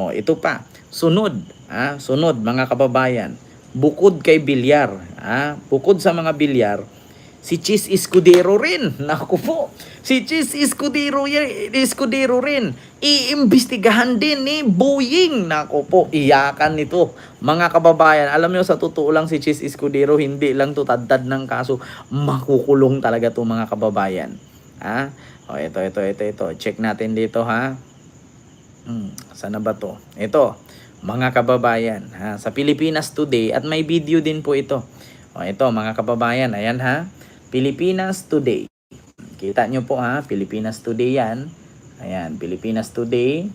O, ito pa. Sunod. Ah, sunod, mga kababayan. Bukod kay bilyar. Ah, bukod sa mga bilyar, si Chis Escudero rin. Naku po. Si Chis Escudero, Escudero rin. Iimbestigahan din ni Boeing. Naku po, iyakan nito. Mga kababayan, alam nyo sa totoo lang si Chis Escudero, hindi lang to tadtad ng kaso. Makukulong talaga to mga kababayan. Ha? O, ito, ito, ito, ito. Check natin dito, ha? Hmm, sana ba to? Ito, mga kababayan, ha? Sa Pilipinas Today, at may video din po ito. O, ito, mga kababayan, ayan ha? Pilipinas Today. Kita nyo po ha, Pilipinas Today yan. Ayan, Pilipinas Today.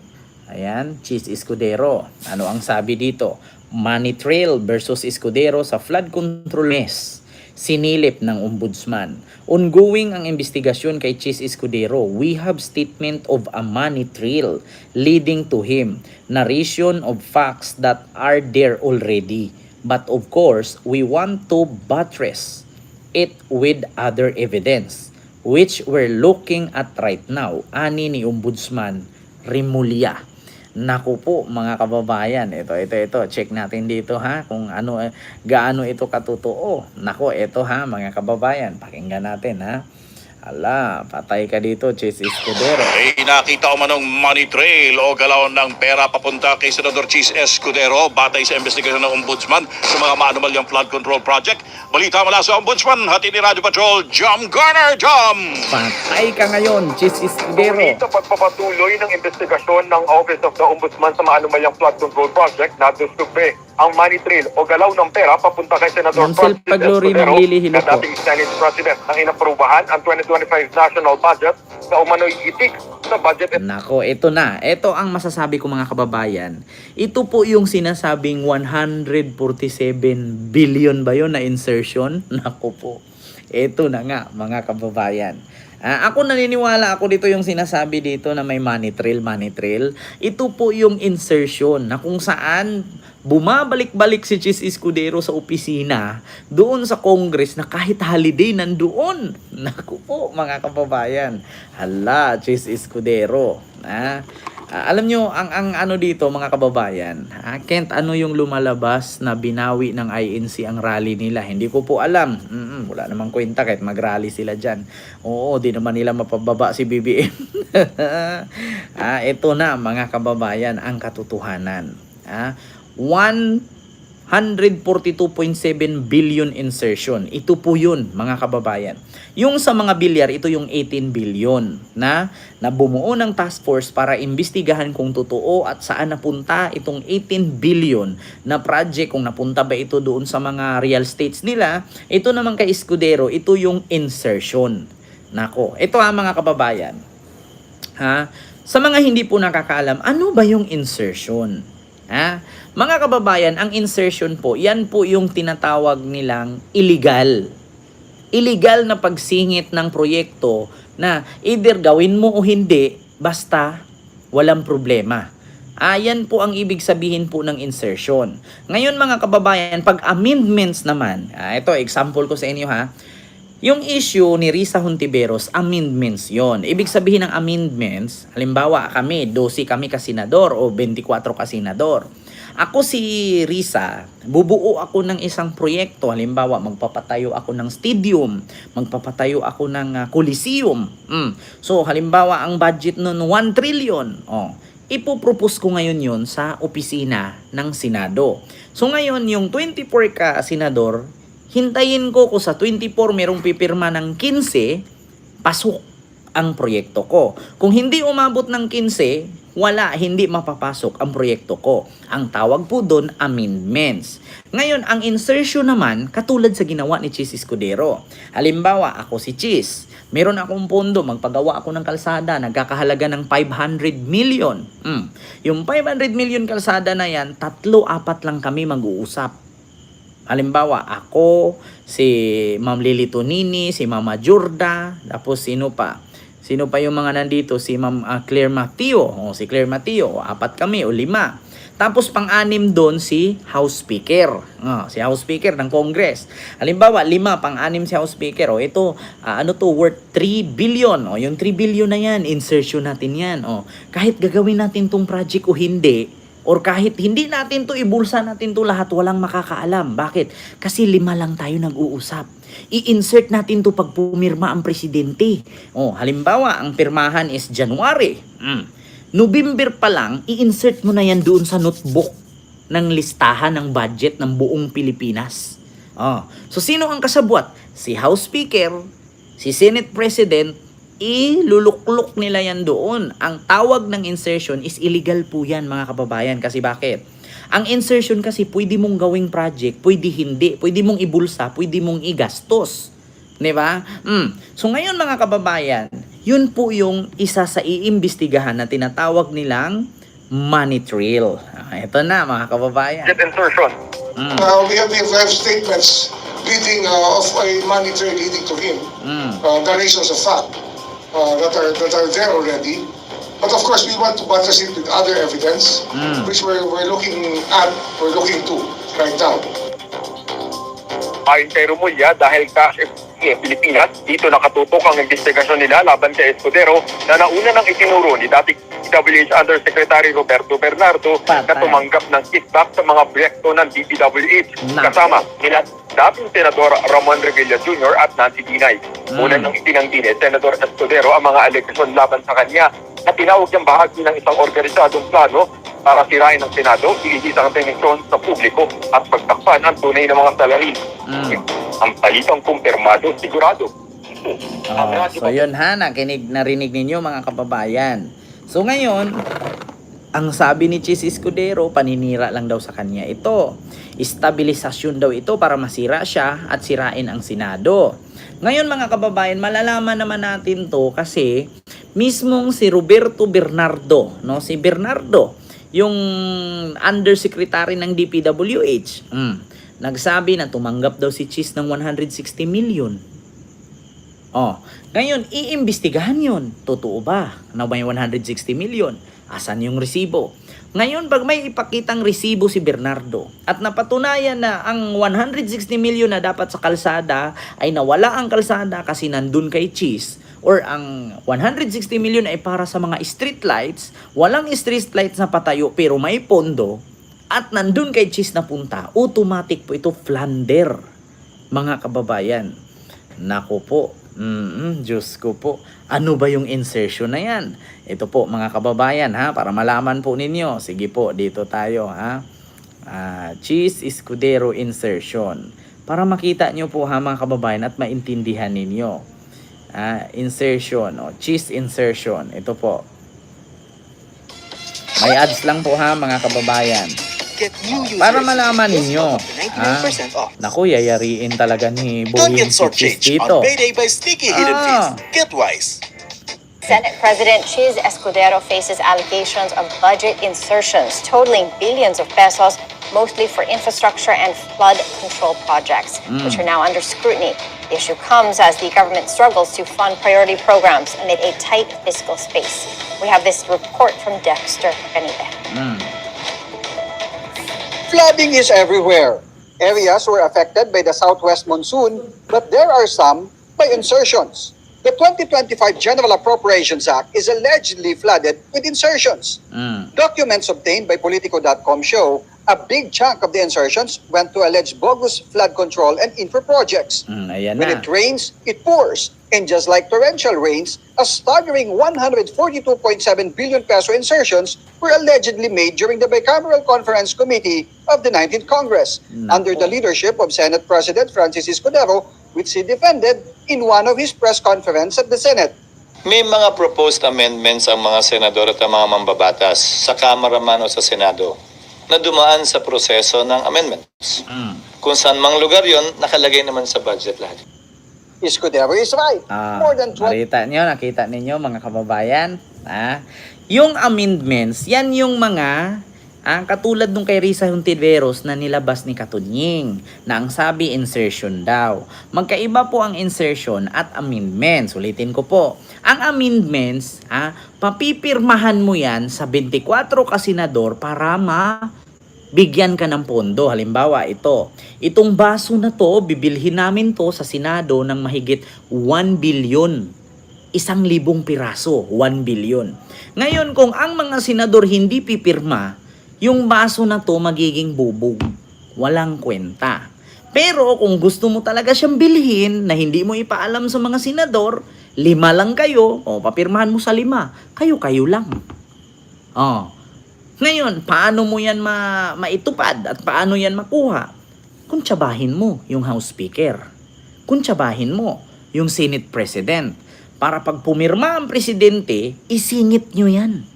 Ayan, Cheese Escudero. Ano ang sabi dito? Money Trail versus Escudero sa flood control mess. Sinilip ng ombudsman. Ongoing ang investigasyon kay Cheese Escudero. We have statement of a money trail leading to him. Narration of facts that are there already. But of course, we want to buttress it with other evidence which we're looking at right now. Ani ni Ombudsman Rimulya. Naku po mga kababayan, ito ito ito, check natin dito ha kung ano eh, gaano ito katotoo. Nako, ito ha mga kababayan, pakinggan natin ha. Ala, patay ka dito, Chis Escudero. Ay nakita ko manong money trail o galaw ng pera papunta kay Senador Cheese Escudero batay sa investigasyon ng Ombudsman sa mga maanumalyang flood control project. Balita mula sa Ombudsman, hati ni Radio Patrol, Jam Garner, Jam! Patay ka ngayon, Chis Escudero. Sa pagpapatuloy ng investigasyon ng Office of the Ombudsman sa maanumalyang flood control project na dusugbe ang money trail o galaw ng pera papunta kay Mamsel Francis Paglori Lilihilo na dating Senate President ang inaprubahan ang 2025 national budget na umano'y itik sa budget Nako, ito na. Ito ang masasabi ko mga kababayan. Ito po yung sinasabing 147 billion ba yun na insertion? Nako po. Ito na nga mga kababayan. Ah, ako naniniwala ako dito yung sinasabi dito na may money trail, money trail. Ito po yung insertion na kung saan bumabalik-balik si Chis Escudero sa opisina doon sa Congress na kahit holiday nandoon. Naku po mga kababayan. Hala, Chis Escudero. Ah, alam nyo, ang, ang ano dito mga kababayan, ah, Kent, ano yung lumalabas na binawi ng INC ang rally nila? Hindi ko po alam. Mm-mm, wala namang kwenta kahit mag-rally sila dyan. Oo, di naman nila mapababa si BBM. ah, ito na mga kababayan ang katotohanan. Ah, 142.7 billion insertion. Ito po yun, mga kababayan. Yung sa mga bilyar, ito yung 18 billion na, na bumuo ng task force para imbestigahan kung totoo at saan napunta itong 18 billion na project, kung napunta ba ito doon sa mga real estates nila. Ito naman kay Escudero, ito yung insertion. Nako, ito ha mga kababayan. Ha? Sa mga hindi po nakakaalam, ano ba yung insertion? Ha? Mga kababayan, ang insertion po, yan po yung tinatawag nilang illegal. Illegal na pagsingit ng proyekto na either gawin mo o hindi, basta walang problema. Ayan po ang ibig sabihin po ng insertion. Ngayon mga kababayan, pag amendments naman, ah, ito example ko sa inyo ha, yung issue ni Risa Hontiveros, amendments yon. Ibig sabihin ng amendments, halimbawa kami, 12 kami kasinador o 24 kasinador. Ako si Risa, bubuo ako ng isang proyekto. Halimbawa, magpapatayo ako ng stadium, magpapatayo ako ng ah, coliseum. Mm. So, halimbawa, ang budget nun 1 trillion. Oh, ipopropose ko ngayon yon sa opisina ng Senado. So, ngayon, yung 24 ka senador, hintayin ko ko sa 24 merong pipirma ng 15, pasok ang proyekto ko. Kung hindi umabot ng 15, wala, hindi mapapasok ang proyekto ko. Ang tawag po doon, amendments. Ngayon, ang insertion naman, katulad sa ginawa ni Cheese Escudero. Halimbawa, ako si Cheese. Meron akong pondo, magpagawa ako ng kalsada, nagkakahalaga ng 500 million. Mm. Yung 500 million kalsada na yan, tatlo, apat lang kami mag-uusap. Halimbawa, ako, si Ma'am Lily Tonini, si Mama Jorda, tapos sino pa? Sino pa yung mga nandito? Si Ma'am ah, Claire Mateo. O, si Claire Mateo. Apat kami o lima. Tapos pang-anim doon si House Speaker. Ah, si House Speaker ng Congress. Halimbawa, lima, pang-anim si House Speaker. O ito, ah, ano to, worth 3 billion. O yung 3 billion na yan, insertion natin yan. O, kahit gagawin natin tong project o hindi, Or kahit hindi natin to ibulsa natin to lahat, walang makakaalam. Bakit? Kasi lima lang tayo nag-uusap. I-insert natin to pag pumirma ang presidente. Oh, halimbawa, ang pirmahan is January. Mm. November pa lang, i-insert mo na yan doon sa notebook ng listahan ng budget ng buong Pilipinas. Oh. So sino ang kasabwat? Si House Speaker, si Senate President, ilulukluk nila yan doon. Ang tawag ng insertion is illegal po yan mga kababayan. Kasi bakit? Ang insertion kasi pwede mong gawing project, pwede hindi. Pwede mong ibulsa, pwede mong igastos. Di ba? Mm. So ngayon mga kababayan, yun po yung isa sa iimbestigahan na tinatawag nilang money trail. Ah, ito na mga kababayan. Insertion. Mm. Uh, we have, we have statements leading uh, of a money trail leading to him. Mm. Uh, the reasons of fact uh, that are that are there already. But of course, we want to buttress it with other evidence, Mm. which we're, we're looking at, we're looking to right now. Ayon kay Rumulya, dahil cash eh, Pilipinas, dito nakatutok ang investigasyon nila laban kay Escudero na nauna nang itinuro ni dating DPWH Undersecretary Roberto Bernardo na Patay. tumanggap ng kickback sa mga proyekto ng DPWH kasama nila dating Senador Ramon Revilla Jr. at Nancy Binay. Mm. Una nang itinanggi ni Senador Escudero ang mga alegasyon laban sa kanya na tinawag niyang bahagi ng isang organisadong plano para sirain ang Senado, iligis ang atensyon sa publiko at pagtakpan ang tunay na mga salarin. Mm. Ang palitang kumpirmado, sigurado. Oh, so yun ha, nakinig, narinig ninyo mga kababayan. So ngayon, ang sabi ni Chis Escudero, paninira lang daw sa kanya ito. Estabilisasyon daw ito para masira siya at sirain ang Senado. Ngayon mga kababayan, malalaman naman natin to kasi mismong si Roberto Bernardo, no? Si Bernardo, yung undersecretary ng DPWH, mm, nagsabi na tumanggap daw si Chis ng 160 million. Oh, ngayon, iimbestigahan yun. Totoo ba na may 160 million? Asan yung resibo? Ngayon, pag may ipakitang resibo si Bernardo at napatunayan na ang 160 million na dapat sa kalsada ay nawala ang kalsada kasi nandun kay Cheese or ang 160 million ay para sa mga street lights, walang street lights na patayo pero may pondo at nandun kay Cheese na punta, automatic po ito flander, mga kababayan. Nako po. Mm, Diyos ko po. Ano ba yung insertion na yan? Ito po mga kababayan ha, para malaman po ninyo. Sige po, dito tayo ha. Ah, cheese escudero insertion. Para makita nyo po ha mga kababayan at maintindihan ninyo. Ah, insertion, o cheese insertion. Ito po. May ads lang po ha mga kababayan. Para malaman ninyo. Up to 99% off. Naku, yayariin talaga ni get si Cheese dito. Ah. Get wise. Senate President Chiz Escudero faces allegations of budget insertions totaling billions of pesos, mostly for infrastructure and flood control projects, mm. which are now under scrutiny. The issue comes as the government struggles to fund priority programs amid a tight fiscal space. We have this report from Dexter Benitez. Mm. Flooding is everywhere. Areas were affected by the southwest monsoon, but there are some by insertions. The 2025 General Appropriations Act is allegedly flooded with insertions. Mm. Documents obtained by Politico.com show a big chunk of the insertions went to alleged bogus flood control and infra projects. Mm, When it rains, it pours. And just like torrential rains, a staggering 142.7 billion peso insertions were allegedly made during the Bicameral Conference Committee of the 19th Congress under the leadership of Senate President Francis Escudero, which he defended in one of his press conference at the Senate. May mga proposed amendments ang mga senador at ang mga mambabatas sa Kamara man o sa Senado na dumaan sa proseso ng amendments. Mm. Kung saan mang lugar yon nakalagay naman sa budget lahat. Escudero is right. Ah, More than 20 nakita nyo, nakita ninyo mga kababayan. Ah, yung amendments, yan yung mga ah, katulad nung kay Risa Hontiveros na nilabas ni Katunying na ang sabi insertion daw. Magkaiba po ang insertion at amendments. Ulitin ko po. Ang amendments, ah, papipirmahan mo yan sa 24 kasenador para ma bigyan ka ng pondo. Halimbawa, ito. Itong baso na to, bibilhin namin to sa Senado ng mahigit 1 billion. Isang libong piraso, 1 billion. Ngayon, kung ang mga senador hindi pipirma, yung baso na to magiging bubog. Walang kwenta. Pero kung gusto mo talaga siyang bilhin na hindi mo ipaalam sa mga senador, lima lang kayo, o papirmahan mo sa lima, kayo-kayo lang. Oh. Ngayon, paano mo yan ma maitupad at paano yan makuha? Kung tsabahin mo yung House Speaker. Kung tsabahin mo yung Senate President. Para pag pumirma ang presidente, isingit nyo yan.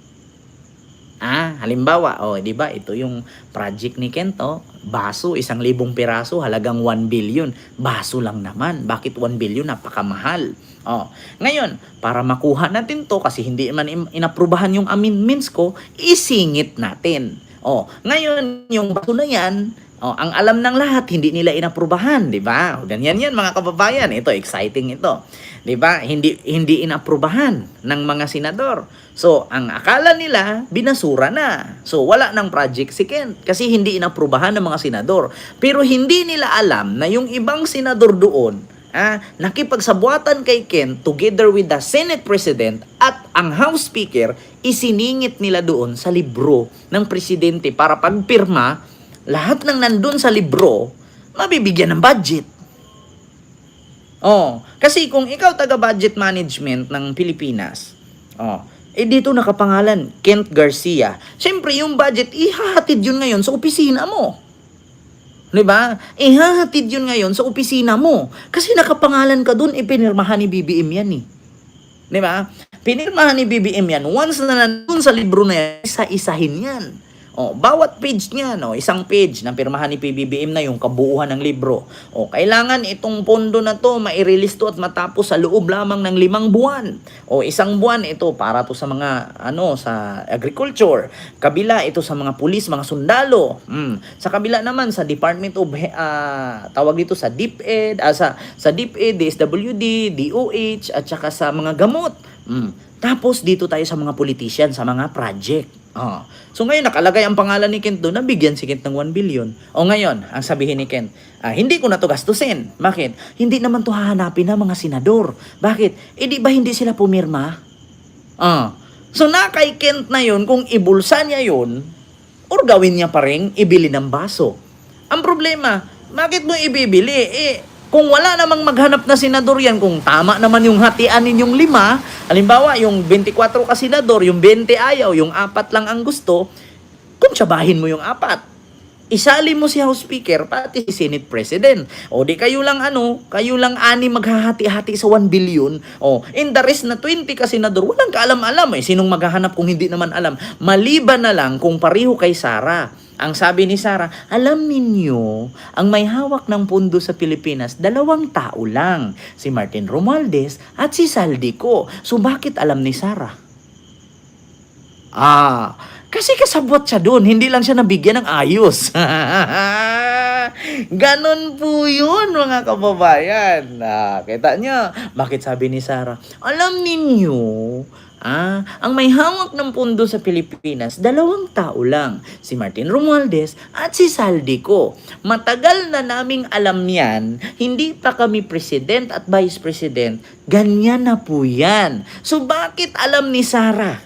Ah, halimbawa, oh, di ba, ito yung project ni Kento, baso, isang libong piraso, halagang 1 billion. Baso lang naman. Bakit 1 billion? Napakamahal. Oh, ngayon, para makuha natin to, kasi hindi man inaprubahan yung amendments ko, isingit natin. Oh, ngayon, yung baso na yan, oh, ang alam ng lahat, hindi nila inaprubahan, di ba? O, Ganyan yan, mga kababayan. Ito, exciting ito. Di ba? Hindi, hindi inaprubahan ng mga senador. So, ang akala nila, binasura na. So, wala ng project si Kent kasi hindi inaprubahan ng mga senador. Pero hindi nila alam na yung ibang senador doon, ah, nakipagsabuatan kay Kent together with the Senate President at ang House Speaker, isiningit nila doon sa libro ng presidente para pagpirma, lahat ng nandun sa libro, mabibigyan ng budget. Oh, kasi kung ikaw taga budget management ng Pilipinas, oh, eh dito nakapangalan Kent Garcia. Siyempre yung budget ihahatid yun ngayon sa opisina mo. 'Di ba? Ihahatid yun ngayon sa opisina mo. Kasi nakapangalan ka doon, ipinirmahan ni BBM yan eh. 'Di ba? Pinirmahan ni BBM yan. Once na nandun sa libro na yan, isa-isahin yan. O, bawat page niya, no, isang page na pirmahan ni PBBM na yung kabuuhan ng libro. O, kailangan itong pondo na to mairelease to at matapos sa loob lamang ng limang buwan. O, isang buwan ito para to sa mga ano sa agriculture. Kabila ito sa mga pulis, mga sundalo. Mm. Sa kabila naman sa Department of ah, tawag dito sa DepEd, ah, sa sa DepEd, DSWD, DOH at saka sa mga gamot. Mm. Tapos dito tayo sa mga politician, sa mga project. Oh. So ngayon nakalagay ang pangalan ni Kent doon, nabigyan si Kent ng 1 billion. O ngayon, ang sabihin ni Kent, ah, hindi ko na to gastusin. Bakit? Hindi naman to hahanapin ng mga senador. Bakit? Eh di ba hindi sila pumirma? Ah. So na kay Kent na yun, kung ibulsa niya yun, or gawin niya pa rin, ibili ng baso. Ang problema, bakit mo ibibili? Eh, kung wala namang maghanap na senador yan, kung tama naman yung hatian ninyong lima, halimbawa, yung 24 ka senador, yung 20 ayaw, yung apat lang ang gusto, kung tsabahin mo yung apat. Isali mo si House Speaker, pati si Senate President. O di kayo lang ano, kayo lang ani maghahati-hati sa 1 billion. O, in the rest na 20 ka senador, walang kaalam-alam eh. Sinong maghahanap kung hindi naman alam? Maliban na lang kung pareho kay Sara. Ang sabi ni Sara, alam ninyo, ang may hawak ng pundo sa Pilipinas, dalawang tao lang. Si Martin Romualdez at si Saldico. So bakit alam ni Sara? Ah, kasi kasabot siya doon, hindi lang siya nabigyan ng ayos. Ganon po yun, mga kababayan. Ah, kita niyo, bakit sabi ni Sarah, alam ninyo, ah, ang may hawak ng pundo sa Pilipinas, dalawang tao lang, si Martin Romualdez at si Saldico. Matagal na naming alam yan, hindi pa kami president at vice president, ganyan na po yan. So bakit alam ni Sarah?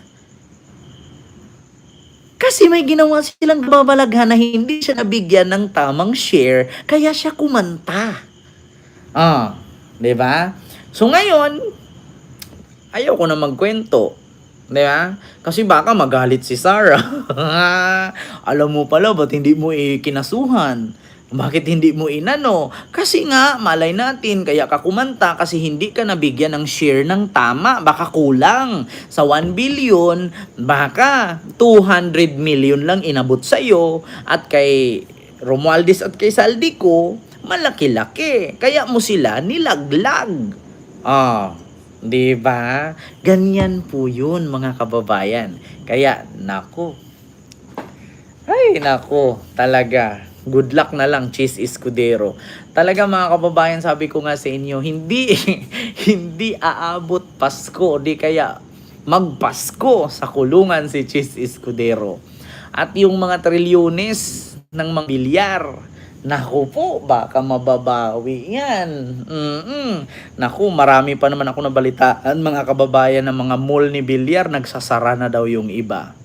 Kasi may ginawa silang babalaghan na hindi siya nabigyan ng tamang share, kaya siya kumanta. Ah, 'di ba? So ngayon, ayaw ko na magkwento. 'Di ba? Kasi baka magalit si Sarah. Alam mo pala, ba't hindi mo ikinasuhan? Bakit hindi mo inano? Kasi nga, malay natin, kaya ka kumanta kasi hindi ka nabigyan ng share ng tama. Baka kulang. Sa 1 billion, baka 200 million lang inabot sa'yo. At kay Romualdez at kay Saldico, malaki-laki. Kaya mo sila nilaglag. Ah, 'di ba? Ganyan po 'yun mga kababayan. Kaya nako. Ay, nako, talaga. Good luck na lang, Cheese Escudero. Talaga mga kababayan, sabi ko nga sa inyo, hindi hindi aabot Pasko, di kaya magpasko sa kulungan si Cheese Escudero. At yung mga trilyones ng mga bilyar, Naku po, baka mababawi yan. Mm-mm. Naku, marami pa naman ako nabalitaan mga kababayan ng mga mall ni Bilyar, nagsasara na daw yung iba.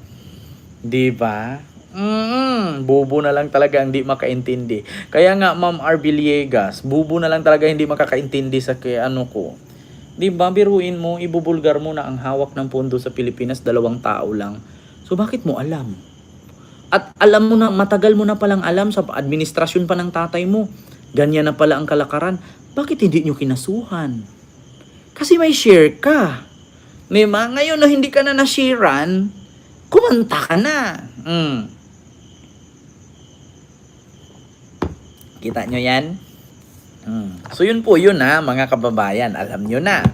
Di ba? Mm, bubo na lang talaga hindi makaintindi. Kaya nga Ma'am R. Bubo na lang talaga hindi makakaintindi sa kay ano ko. 'Di ba biruin mo, ibubulgar mo na ang hawak ng pondo sa Pilipinas dalawang tao lang. So bakit mo alam? At alam mo na, matagal mo na palang alam sa administrasyon pa ng tatay mo. Ganyan na pala ang kalakaran. Bakit hindi nyo kinasuhan? Kasi may share ka. Di ba? Ngayon na hindi ka na na-sharean, kumanta ka na. Mm. Kita nyo yan? Mm. So yun po yun ha, mga kababayan. Alam nyo na.